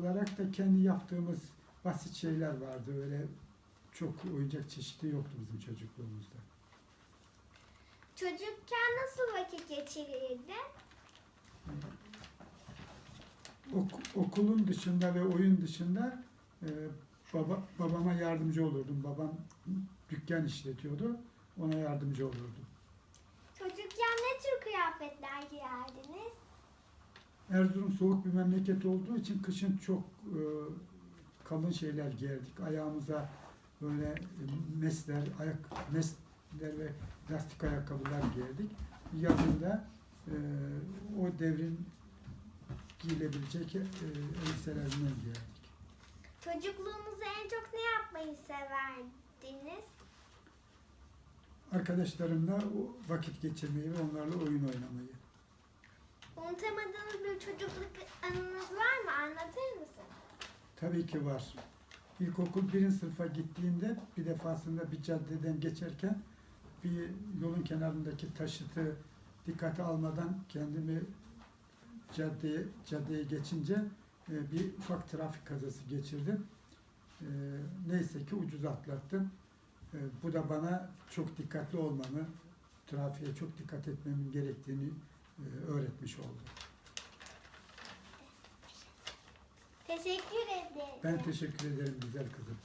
olarak da kendi yaptığımız basit şeyler vardı. Öyle çok oyuncak çeşidi yoktu bizim çocukluğumuzda. Çocukken nasıl vakit geçirirdin? Ok- okulun dışında ve oyun dışında e, baba, babama yardımcı olurdum. Babam dükkan işletiyordu. Ona yardımcı olurdum. Çocukken ne tür kıyafetler giyerdiniz? Erzurum soğuk bir memleket olduğu için kışın çok e, kalın şeyler giyerdik. Ayağımıza böyle e, mesler, ayak mesler ve lastik ayakkabılar giyerdik. Yazın da e, o devrin giyilebilecek e, elbiselerinden giyerdik. Çocukluğunuzda en çok ne yapmayı severdiniz? Arkadaşlarımla vakit geçirmeyi ve onlarla oyun oynamayı. Unutamadığınız bir çocukluk anınız var mı? Anlatır mısın? Tabii ki var. İlkokul birinci sınıfa gittiğimde bir defasında bir caddeden geçerken bir yolun kenarındaki taşıtı dikkate almadan kendimi caddeye, caddeye geçince e, bir ufak trafik kazası geçirdim. E, neyse ki ucuz atlattım. E, bu da bana çok dikkatli olmamı, trafiğe çok dikkat etmemin gerektiğini öğretmiş oldu. Teşekkür ederim. Ben teşekkür ederim güzel kızım.